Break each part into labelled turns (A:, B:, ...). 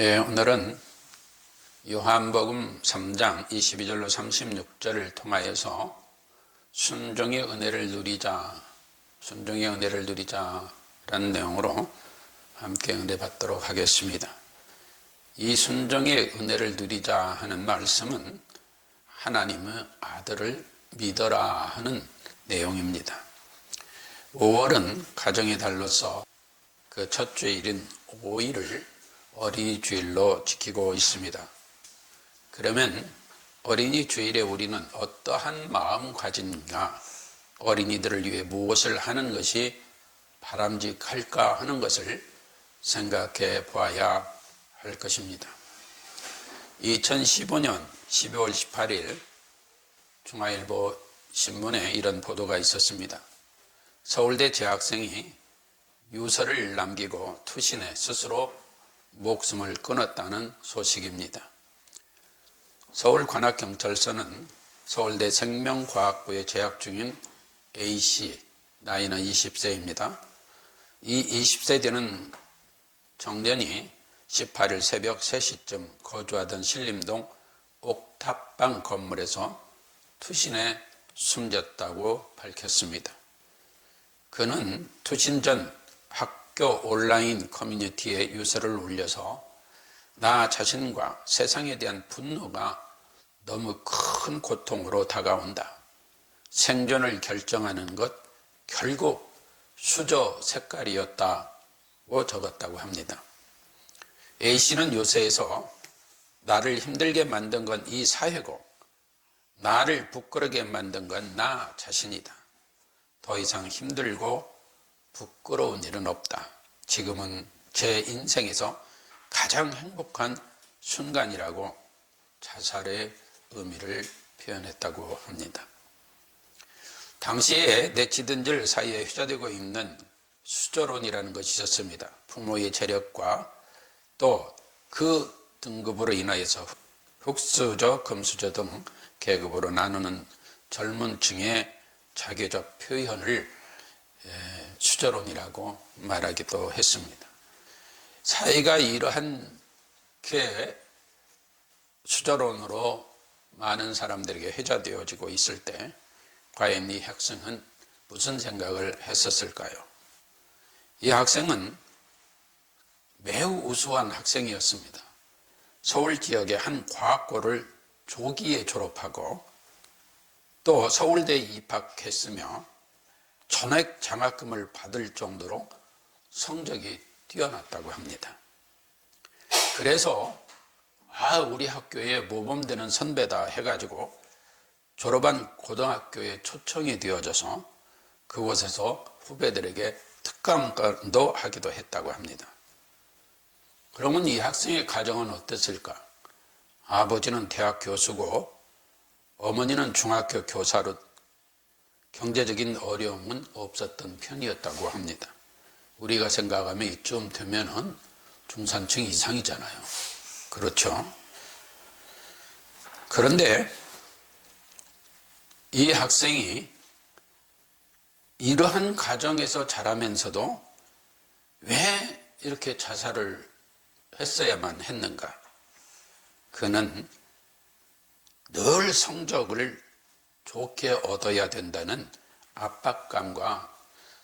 A: 예, 오늘은 요한복음 3장 22절로 36절을 통하여서 순종의 은혜를 누리자, 순종의 은혜를 누리자라는 내용으로 함께 은혜 받도록 하겠습니다. 이 순종의 은혜를 누리자 하는 말씀은 하나님의 아들을 믿어라 하는 내용입니다. 5월은 가정의 달로서 그 첫 주일인 5일을 어린이 주일로 지키고 있습니다. 그러면 어린이 주일에 우리는 어떠한 마음가짐과 어린이들을 위해 무엇을 하는 것이 바람직할까 하는 것을 생각해 보아야 할 것입니다. 2015년 12월 18일 중화일보 신문에 이런 보도가 있었습니다. 서울대 재학생이 유서를 남기고 투신해 스스로 목숨을 끊었다는 소식입니다. 서울 관악경찰서는 서울대 생명과학부에 재학 중인 A씨, 나이는 20세입니다. 이 20세 되는 청년이 18일 새벽 3시쯤 거주하던 신림동 옥탑방 건물에서 투신해 숨졌다고 밝혔습니다. 그는 투신 전 학교 온라인 커뮤니티에 유서를 올려서 나 자신과 세상에 대한 분노가 너무 큰 고통으로 다가온다. 생존을 결정하는 것 결국 수저 색깔이었다고 적었다고 합니다. A씨는 요새에서 나를 힘들게 만든 건 이 사회고 나를 부끄러게 만든 건 나 자신이다. 더 이상 힘들고 부끄러운 일은 없다. 지금은 제 인생에서 가장 행복한 순간이라고 자살의 의미를 표현했다고 합니다. 당시에 네티즌들 사이에 휘저되고 있는 수저론이라는 것이 있었습니다. 부모의 재력과 또 그 등급으로 인하여서 흑수저, 금수저 등 계급으로 나누는 젊은 층의 자기적 표현을 수저론이라고 말하기도 했습니다. 사회가 이러한 게 수저론으로 많은 사람들에게 회자되어지고 있을 때 과연 이 학생은 무슨 생각을 했었을까요? 이 학생은 매우 우수한 학생이었습니다. 서울 지역의 한 과학고를 조기에 졸업하고 또 서울대에 입학했으며 전액 장학금을 받을 정도로 성적이 뛰어났다고 합니다. 그래서 아 우리 학교에 모범되는 선배다 해가지고 졸업한 고등학교에 초청이 되어져서 그곳에서 후배들에게 특강도 하기도 했다고 합니다. 그러면 이 학생의 가정은 어땠을까? 아버지는 대학 교수고 어머니는 중학교 교사로 경제적인 어려움은 없었던 편이었다고 합니다. 우리가 생각하면 이쯤 되면은 중산층 이상이잖아요. 그렇죠? 그런데 이 학생이 이러한 가정에서 자라면서도 왜 이렇게 자살을 했어야만 했는가? 그는 늘 성적을 좋게 얻어야 된다는 압박감과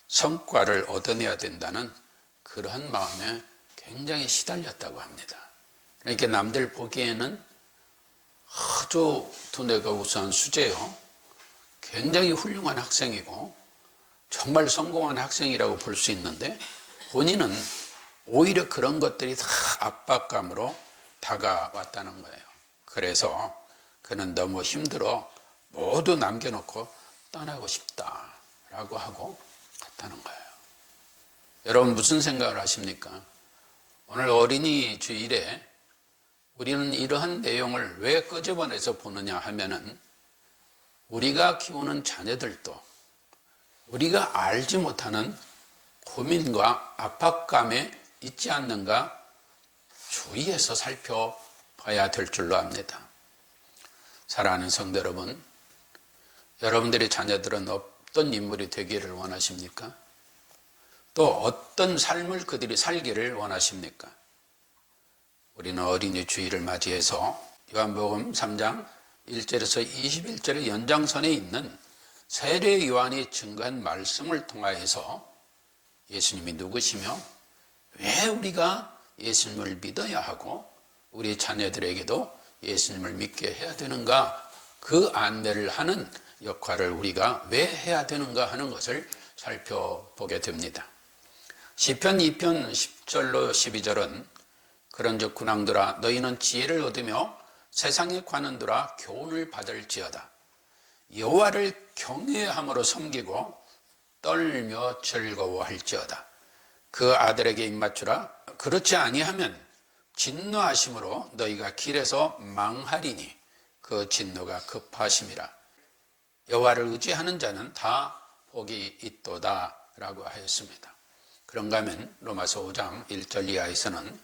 A: 성과를 얻어내야 된다는 그러한 마음에 굉장히 시달렸다고 합니다. 그러니까 남들 보기에는 아주 두뇌가 우수한 수재요. 굉장히 훌륭한 학생이고 정말 성공한 학생이라고 볼 수 있는데 본인은 오히려 그런 것들이 다 압박감으로 다가왔다는 거예요. 그래서 그는 너무 힘들어 모두 남겨놓고 떠나고 싶다라고 하고 갔다는 거예요. 여러분 무슨 생각을 하십니까? 오늘 어린이 주일에 우리는 이러한 내용을 왜 끄집어내서 보느냐 하면은 우리가 키우는 자녀들도 우리가 알지 못하는 고민과 압박감에 있지 않는가 주의해서 살펴봐야 될 줄로 압니다. 사랑하는 성도 여러분, 여러분들의 자녀들은 어떤 인물이 되기를 원하십니까? 또 어떤 삶을 그들이 살기를 원하십니까? 우리는 어린이 주일을 맞이해서 요한복음 3장 1절에서 21절의 연장선에 있는 세례 요한이 증거한 말씀을 통하여서 예수님이 누구시며 왜 우리가 예수님을 믿어야 하고 우리 자녀들에게도 예수님을 믿게 해야 되는가 그 안내를 하는 역할을 우리가 왜 해야 되는가 하는 것을 살펴보게 됩니다. 시편 2편 10절로 12절은 그런즉 군왕들아 너희는 지혜를 얻으며 세상의 관원들아 교훈을 받을지어다. 여호와를 경외함으로 섬기고 떨며 즐거워할지어다. 그 아들에게 입맞추라. 그렇지 아니하면 진노하심으로 너희가 길에서 망하리니 그 진노가 급하심이라. 여호와를 의지하는 자는 다 복이 있도다라고 하였습니다. 그런가 하면 로마서 5장 1절 이하에서는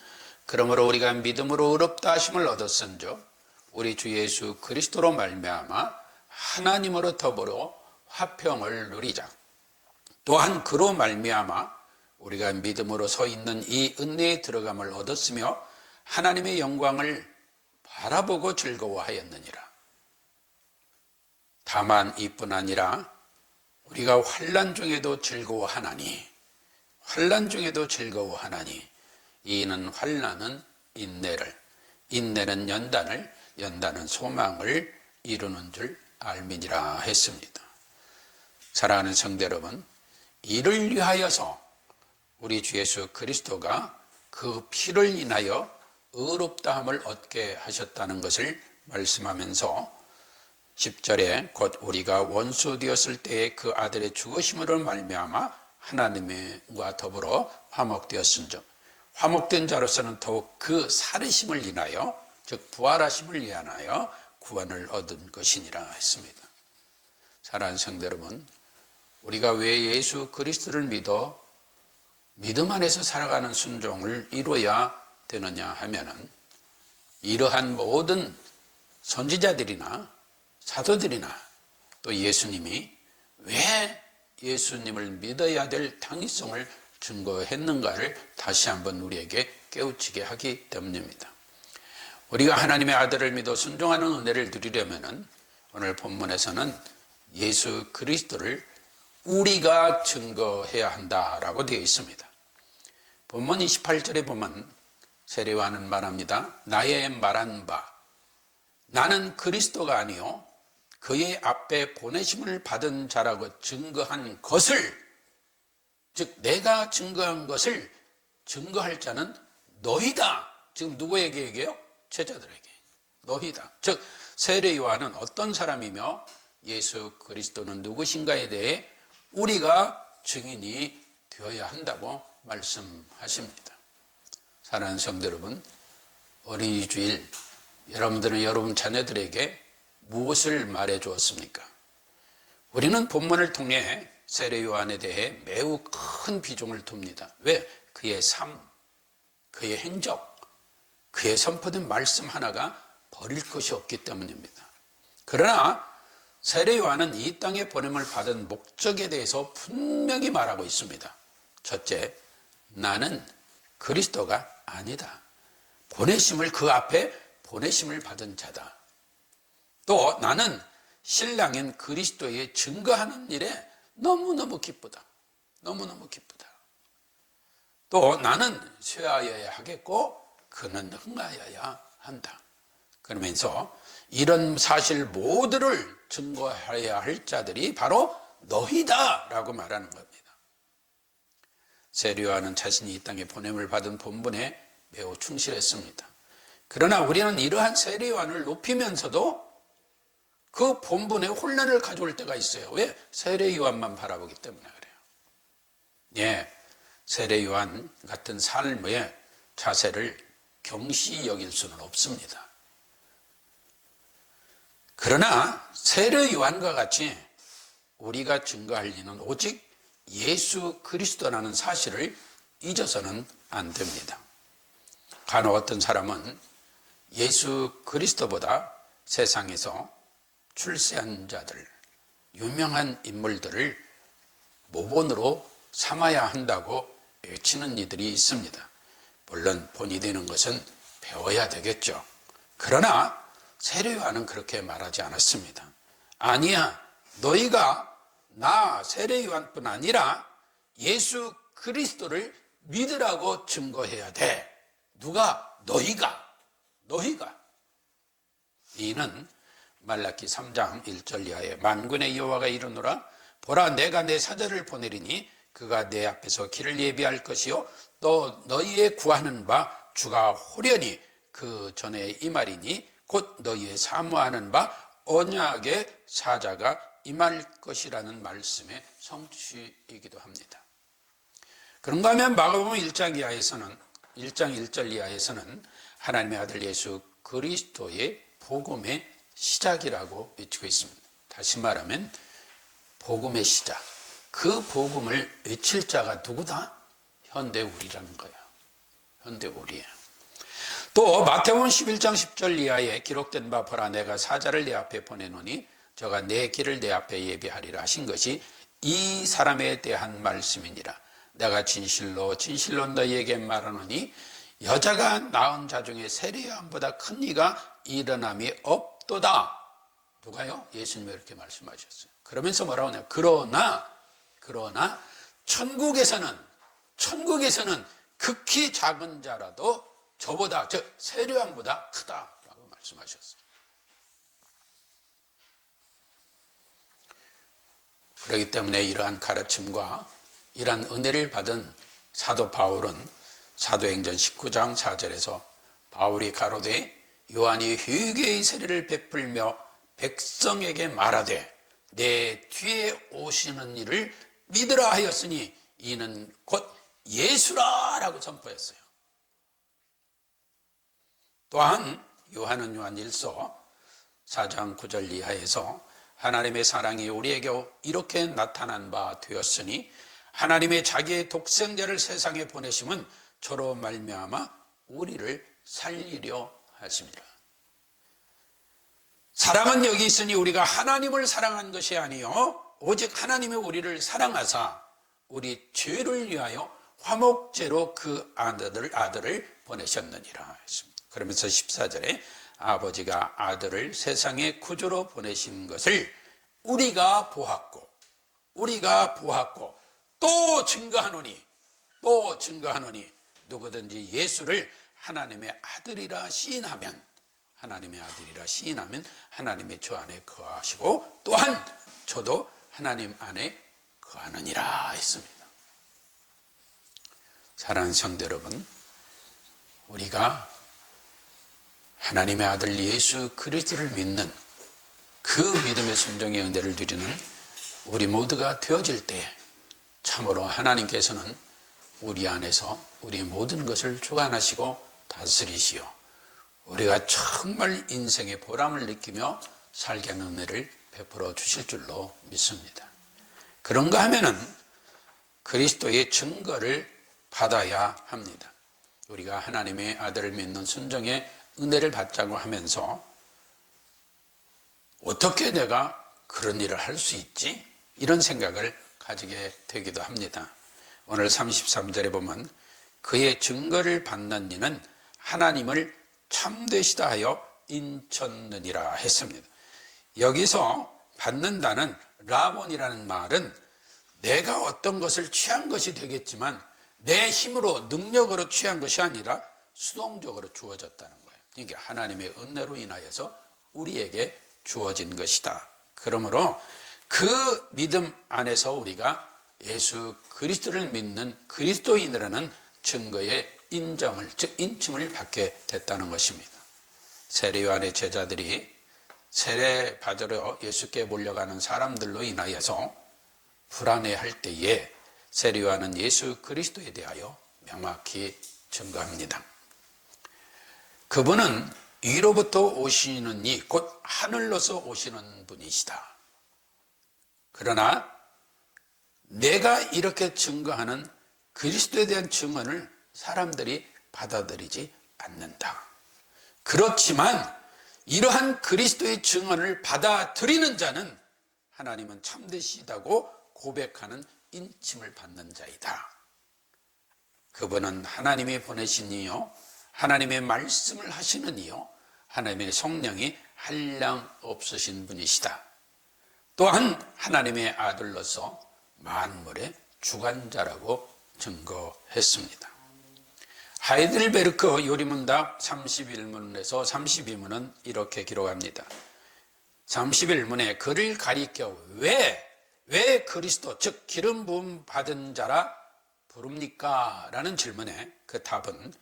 A: 그러므로 우리가 믿음으로 의롭다 하심을 얻었은즉 우리 주 예수 그리스도로 말미암아 하나님으로 더불어 화평을 누리자. 또한 그로 말미암아 우리가 믿음으로 서 있는 이 은혜에 들어감을 얻었으며 하나님의 영광을 바라보고 즐거워하였느니라. 다만 이뿐 아니라 우리가 환란 중에도 즐거워하나니 환란 중에도 즐거워하나니 이는 환란은 인내를 인내는 연단을 연단은 소망을 이루는 줄 알미니라 했습니다. 사랑하는 성대 여러분, 이를 위하여서 우리 주 예수 그리스도가 그 피를 인하여 의롭다함을 얻게 하셨다는 것을 말씀하면서 10절에 곧 우리가 원수 되었을 때에 그 아들의 죽으심으로 말미암아 하나님과 더불어 화목되었은즉 화목된 자로서는 더욱 그 살으심을 인하여 즉 부활하심을 위하여 구원을 얻은 것이니라 했습니다. 사랑하는 성도 여러분, 우리가 왜 예수 그리스도를 믿어 믿음 안에서 살아가는 순종을 이루어야 되느냐 하면은 이러한 모든 선지자들이나 사도들이나 또 예수님이 왜 예수님을 믿어야 될 당위성을 증거했는가를 다시 한번 우리에게 깨우치게 하기 때문입니다. 우리가 하나님의 아들을 믿어 순종하는 은혜를 누리려면 오늘 본문에서는 예수 그리스도를 우리가 증거해야 한다라고 되어 있습니다. 본문 28절에 보면 세례와는 말합니다. 나의 말한 바 나는 그리스도가 아니요 그의 앞에 보내심을 받은 자라고 증거한 것을 즉 내가 증거한 것을 증거할 자는 너희다. 지금 누구에게 얘기해요? 제자들에게. 너희다. 즉 세례 요한은 어떤 사람이며 예수 그리스도는 누구신가에 대해 우리가 증인이 되어야 한다고 말씀하십니다. 사랑하는 성도 여러분, 어린이 주일 여러분들은 여러분 자녀들에게 무엇을 말해 주었습니까? 우리는 본문을 통해 세례 요한에 대해 매우 큰 비중을 둡니다. 왜? 그의 삶, 그의 행적, 그의 선포된 말씀 하나가 버릴 것이 없기 때문입니다. 그러나 세례 요한은 이 땅에 보냄을 받은 목적에 대해서 분명히 말하고 있습니다. 첫째, 나는 그리스도가 아니다. 보내심을 그 앞에 보내심을 받은 자다. 또 나는 신랑인 그리스도의 증거하는 일에 너무너무 기쁘다. 너무너무 기쁘다. 또 나는 쇠하여야 하겠고 그는 흥하여야 한다. 그러면서 이런 사실 모두를 증거해야 할 자들이 바로 너희다 라고 말하는 겁니다. 세례요한은 자신이 이 땅에 보냄을 받은 본분에 매우 충실했습니다. 그러나 우리는 이러한 세례요한을 높이면서도 그 본분에 혼란을 가져올 때가 있어요. 왜? 세례 요한만 바라보기 때문에 그래요. 예, 세례 요한 같은 삶의 자세를 경시 여길 수는 없습니다. 그러나 세례 요한과 같이 우리가 증거할 리는 오직 예수 그리스도라는 사실을 잊어서는 안 됩니다. 간혹 어떤 사람은 예수 그리스도보다 세상에서 출세한 자들, 유명한 인물들을 모본으로 삼아야 한다고 외치는 이들이 있습니다. 물론 본이 되는 것은 배워야 되겠죠. 그러나 세례요한은 그렇게 말하지 않았습니다. 아니야, 너희가 나 세례요한뿐 아니라 예수 그리스도를 믿으라고 증거해야 돼. 누가? 너희가. 너희가. 이는 말라기 3장 1절 이하에 만군의 여호와가 이르노라 보라 내가 내 사자를 보내리니 그가 내 앞에서 길을 예비할 것이요 또 너희의 구하는 바 주가 호련히 그 전에 이 말이니 곧 너희의 사모하는 바 언약의 사자가 임할 것이라는 말씀의 성취이기도 합니다. 그런가 하면 마가복음 1장 이하에서는 1장 1절 이하에서는 하나님의 아들 예수 그리스도의 복음의 시작이라고 외치고 있습니다. 다시 말하면 복음의 시작. 그 복음을 외칠 자가 누구다? 현대 우리라는 거예요. 현대 우리예요. 또 마태복음 11장 10절 이하에 기록된 바 보라 내가 사자를 내 앞에 보내노니 저가 내 길을 내 앞에 예비하리라 하신 것이 이 사람에 대한 말씀이니라. 내가 진실로 진실로 너희에게 말하노니 여자가 낳은 자 중에 세례요한보다 큰 이가 일어남이 없 도다. 누가요? 예수님이 이렇게 말씀하셨어요. 그러면서 뭐라고 하냐? 그러나 그러나 천국에서는 천국에서는 극히 작은 자라도 저보다 저 세례요한보다 크다라고 말씀하셨어요. 그렇기 때문에 이러한 가르침과 이러한 은혜를 받은 사도 바울은 사도행전 19장 4절에서 바울이 가로되 요한이 회개의 세례를 베풀며 백성에게 말하되 내 뒤에 오시는 이를 믿으라 하였으니 이는 곧 예수라라고 선포했어요. 또한 요한은 요한 1서 4장 9절 이하에서 하나님의 사랑이 우리에게 이렇게 나타난 바 되었으니 하나님의 자기의 독생자를 세상에 보내심은 저로 말미암아 우리를 살리려 하십니다. 사랑은 여기 있으니 우리가 하나님을 사랑한 것이 아니요 오직 하나님의 우리를 사랑하사 우리 죄를 위하여 화목제로 그 아들을 아들을 보내셨느니라 했습니다. 그러면서 14절에 아버지가 아들을 세상의 구조로 보내신 것을 우리가 보았고 우리가 보았고 또 증거하노니 또 증거하노니 누구든지 예수를 하나님의 아들이라 시인하면 하나님의 아들이라 시인하면 하나님의 저 안에 거하시고 또한 저도 하나님 안에 거하느니라 했습니다. 사랑하는 성도 여러분, 우리가 하나님의 아들 예수 그리스도를 믿는 그 믿음의 순종의 은혜를 누리는 우리 모두가 되어질 때 참으로 하나님께서는 우리 안에서 우리 모든 것을 주관하시고 다스리시오. 우리가 정말 인생의 보람을 느끼며 살게 하는 은혜를 베풀어 주실 줄로 믿습니다. 그런가 하면은 그리스도의 증거를 받아야 합니다. 우리가 하나님의 아들을 믿는 순종의 은혜를 받자고 하면서 어떻게 내가 그런 일을 할 수 있지? 이런 생각을 가지게 되기도 합니다. 오늘 33절에 보면 그의 증거를 받는 이는 하나님을 참되시다 하여 인쳤느니라 했습니다. 여기서 받는다는 라본이라는 말은 내가 어떤 것을 취한 것이 되겠지만 내 힘으로 능력으로 취한 것이 아니라 수동적으로 주어졌다는 거예요. 이게 하나님의 은혜로 인하여서 우리에게 주어진 것이다. 그러므로 그 믿음 안에서 우리가 예수 그리스도를 믿는 그리스도인이라는 증거의 인정을, 즉 인침을 받게 됐다는 것입니다. 세례요한의 제자들이 세례 받으러 예수께 몰려가는 사람들로 인하여서 불안해할 때에 세례요한은 예수 그리스도에 대하여 명확히 증거합니다. 그분은 위로부터 오시는 이 곧 하늘로서 오시는 분이시다. 그러나 내가 이렇게 증거하는 그리스도에 대한 증언을 사람들이 받아들이지 않는다. 그렇지만 이러한 그리스도의 증언을 받아들이는 자는 하나님은 참되시다고 고백하는 인침을 받는 자이다. 그분은 하나님이 보내신 이요 하나님의 말씀을 하시는 이요 하나님의 성령이 한량 없으신 분이시다. 또한 하나님의 아들로서 만물의 주관자라고 증거했습니다. 하이델베르크 요리문답 31문에서 32문은 이렇게 기록합니다. 31문에 그를 가리켜 왜, 왜 그리스도, 즉 기름 부음 받은 자라 부릅니까? 라는 질문에 그 답은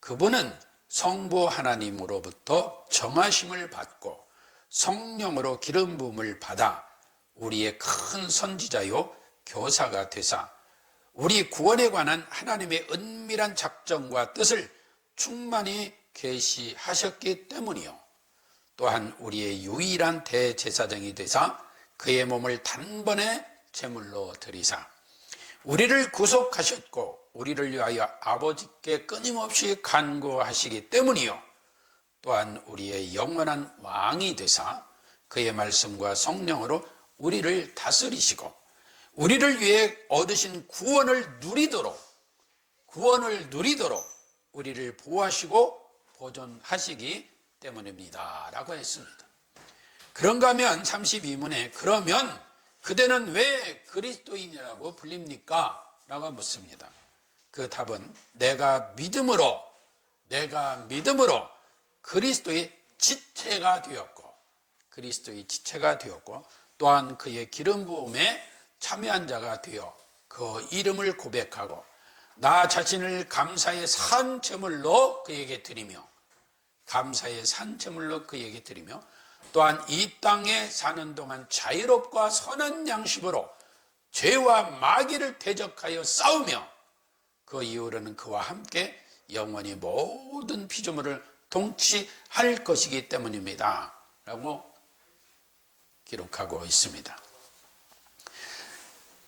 A: 그분은 성부 하나님으로부터 정하심을 받고 성령으로 기름 부음을 받아 우리의 큰 선지자요 교사가 되사 우리 구원에 관한 하나님의 은밀한 작정과 뜻을 충만히 계시하셨기 때문이요. 또한 우리의 유일한 대제사장이 되사 그의 몸을 단번에 제물로 드리사 우리를 구속하셨고 우리를 위하여 아버지께 끊임없이 간구하시기 때문이요. 또한 우리의 영원한 왕이 되사 그의 말씀과 성령으로 우리를 다스리시고 우리를 위해 얻으신 구원을 누리도록 구원을 누리도록 우리를 보호하시고 보존하시기 때문입니다. 라고 했습니다. 그런가 하면 32문에 그러면 그대는 왜 그리스도인이라고 불립니까? 라고 묻습니다. 그 답은 내가 믿음으로 내가 믿음으로 그리스도의 지체가 되었고 그리스도의 지체가 되었고 또한 그의 기름 부음에 참여한 자가 되어 그 이름을 고백하고 나 자신을 감사의 산 제물로 그에게 드리며 감사의 산 제물로 그에게 드리며 또한 이 땅에 사는 동안 자유롭고 선한 양식으로 죄와 마귀를 대적하여 싸우며 그 이후로는 그와 함께 영원히 모든 피조물을 통치할 것이기 때문입니다. 라고 기록하고 있습니다.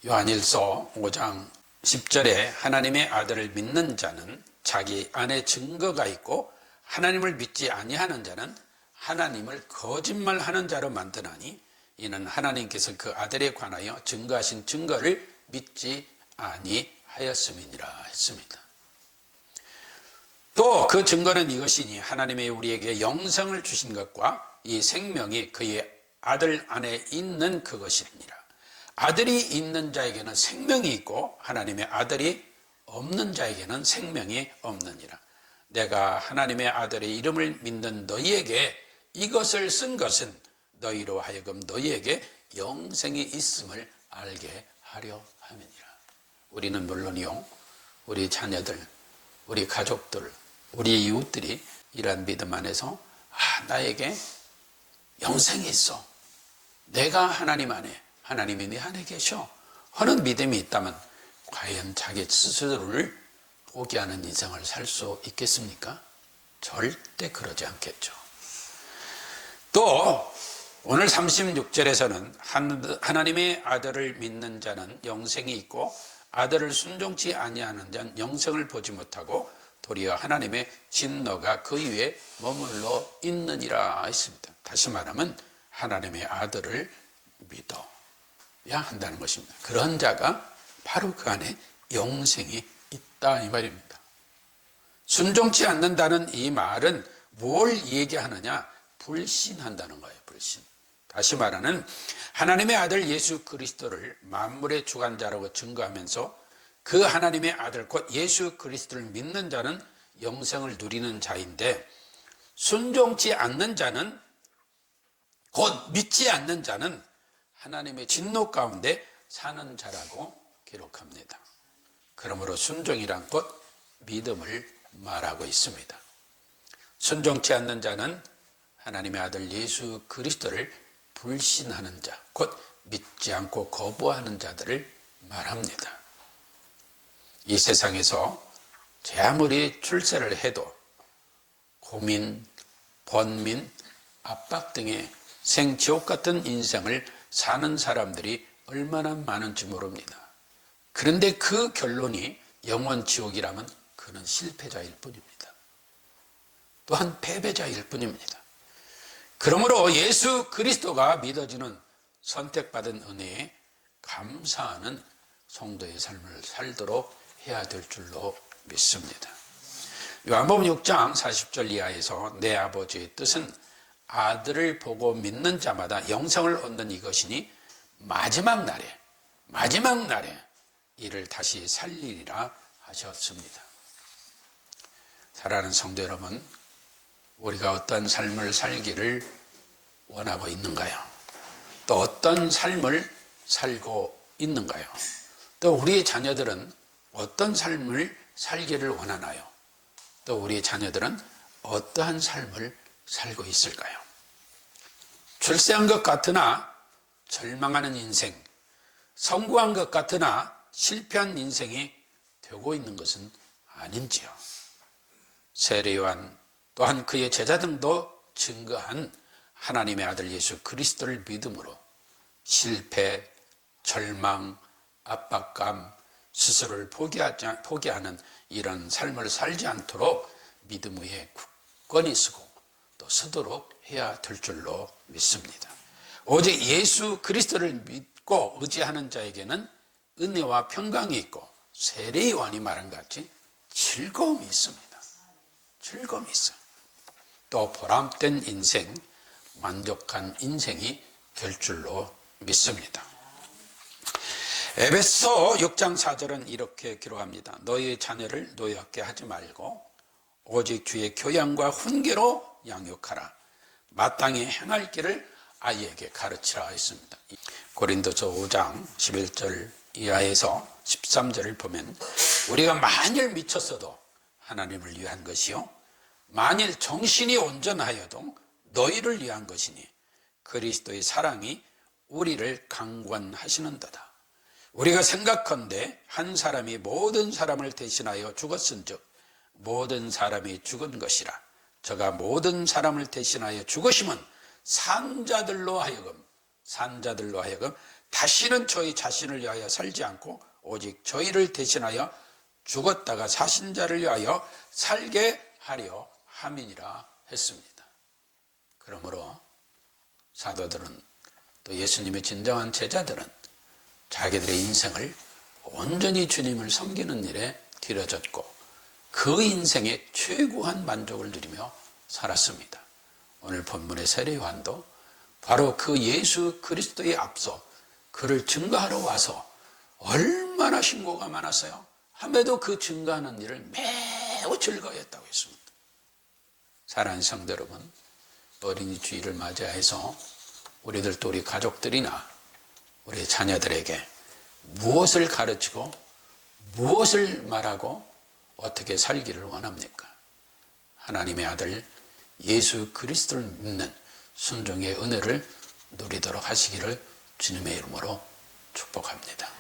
A: 요한일서 5장 10절에 하나님의 아들을 믿는 자는 자기 안에 증거가 있고 하나님을 믿지 아니하는 자는 하나님을 거짓말하는 자로 만드나니 이는 하나님께서 그 아들에 관하여 증거하신 증거를 믿지 아니하였음이니라 했습니다. 또 그 증거는 이것이니 하나님의 우리에게 영생을 주신 것과 이 생명이 그의 아들 안에 있는 그것이니라. 아들이 있는 자에게는 생명이 있고 하나님의 아들이 없는 자에게는 생명이 없느니라. 내가 하나님의 아들의 이름을 믿는 너희에게 이것을 쓴 것은 너희로 하여금 너희에게 영생이 있음을 알게 하려 함이니라. 우리는 물론이요, 우리 자녀들, 우리 가족들, 우리 이웃들이 이러한 믿음 안에서 아, 나에게 영생이 있어. 내가 하나님 안에, 하나님이 내 안에 계셔. 하는 믿음이 있다면 과연 자기 스스로를 포기하는 인생을 살 수 있겠습니까? 절대 그러지 않겠죠. 또 오늘 36절에서는 하나님의 아들을 믿는 자는 영생이 있고 아들을 순종치 아니하는 자는 영생을 보지 못하고 도리어 하나님의 진노가 그 위에 머물러 있느니라 했습니다. 다시 말하면 하나님의 아들을 믿어 야 한다는 것입니다. 그런 자가 바로 그 안에 영생이 있다 이 말입니다. 순종치 않는다는 이 말은 뭘 얘기하느냐? 불신한다는 거예요. 불신. 다시 말하는 하나님의 아들 예수 그리스도를 만물의 주관자라고 증거하면서 그 하나님의 아들 곧 예수 그리스도를 믿는 자는 영생을 누리는 자인데 순종치 않는 자는 곧 믿지 않는 자는 하나님의 진노 가운데 사는 자라고 기록합니다. 그러므로 순종이란 곧 믿음을 말하고 있습니다. 순종치 않는 자는 하나님의 아들 예수 그리스도를 불신하는 자, 곧 믿지 않고 거부하는 자들을 말합니다. 이 세상에서 제 아무리 출세를 해도 고민, 번민, 압박 등의 생지옥 같은 인생을 사는 사람들이 얼마나 많은지 모릅니다. 그런데 그 결론이 영원 지옥이라면 그는 실패자일 뿐입니다. 또한 패배자일 뿐입니다. 그러므로 예수 그리스도가 믿어지는 선택받은 은혜에 감사하는 성도의 삶을 살도록 해야 될 줄로 믿습니다. 요한복음 6장 40절 이하에서 내 아버지의 뜻은 아들을 보고 믿는 자마다 영생을 얻는 이것이니 마지막 날에 마지막 날에 이를 다시 살리리라 하셨습니다. 사랑하는 성도 여러분, 우리가 어떤 삶을 살기를 원하고 있는가요? 또 어떤 삶을 살고 있는가요? 또 우리의 자녀들은 어떤 삶을 살기를 원하나요? 또 우리의 자녀들은 어떠한 삶을 살고 있을까요? 출세한 것 같으나 절망하는 인생, 성공한 것 같으나 실패한 인생이 되고 있는 것은 아닌지요. 세례요한 또한 그의 제자 등도 증거한 하나님의 아들 예수 그리스도를 믿음으로 실패, 절망, 압박감, 스스로를 포기하지, 포기하는 이런 삶을 살지 않도록 믿음 위에 굳건히 서고 또 서도록 해야 될 줄로 믿습니다. 오직 예수 그리스도를 믿고 의지하는 자에게는 은혜와 평강이 있고 세례 요한이 말한 것 같이 즐거움이 있습니다. 즐거움이 있어요. 또 보람된 인생, 만족한 인생이 될 줄로 믿습니다. 에베소 6장 4절은 이렇게 기록합니다. 너희의 자녀를 노엽게 하지 말고 오직 주의 교양과 훈계로 양육하라. 마땅히 행할 길을 아이에게 가르치라 했습니다. 고린도서 5장 11절 이하에서 13절을 보면 우리가 만일 미쳤어도 하나님을 위한 것이요 만일 정신이 온전하여도 너희를 위한 것이니 그리스도의 사랑이 우리를 강권하시는도다. 우리가 생각컨대 한 사람이 모든 사람을 대신하여 죽었은즉 모든 사람이 죽은 것이라 저가 모든 사람을 대신하여 죽으심은 산자들로 하여금 산자들로 하여금 다시는 저희 자신을 위하여 살지 않고 오직 저희를 대신하여 죽었다가 사신 자를 위하여 살게 하려 함이니라 했습니다. 그러므로 사도들은 또 예수님의 진정한 제자들은 자기들의 인생을 온전히 주님을 섬기는 일에 들여졌고 그 인생의 최고한 만족을 누리며 살았습니다. 오늘 본문의 세례요한도 바로 그 예수 그리스도의 앞서 그를 증거하러 와서 얼마나 신고가 많았어요. 함에도 그 증거하는 일을 매우 즐거워했다고 했습니다. 사랑하는 성도 여러분, 어린이 주일을 맞이해서 우리들도 우리 가족들이나 우리 자녀들에게 무엇을 가르치고 무엇을 말하고 어떻게 살기를 원합니까? 하나님의 아들 예수 그리스도를 믿는 순종의 은혜를 누리도록 하시기를 주님의 이름으로 축복합니다.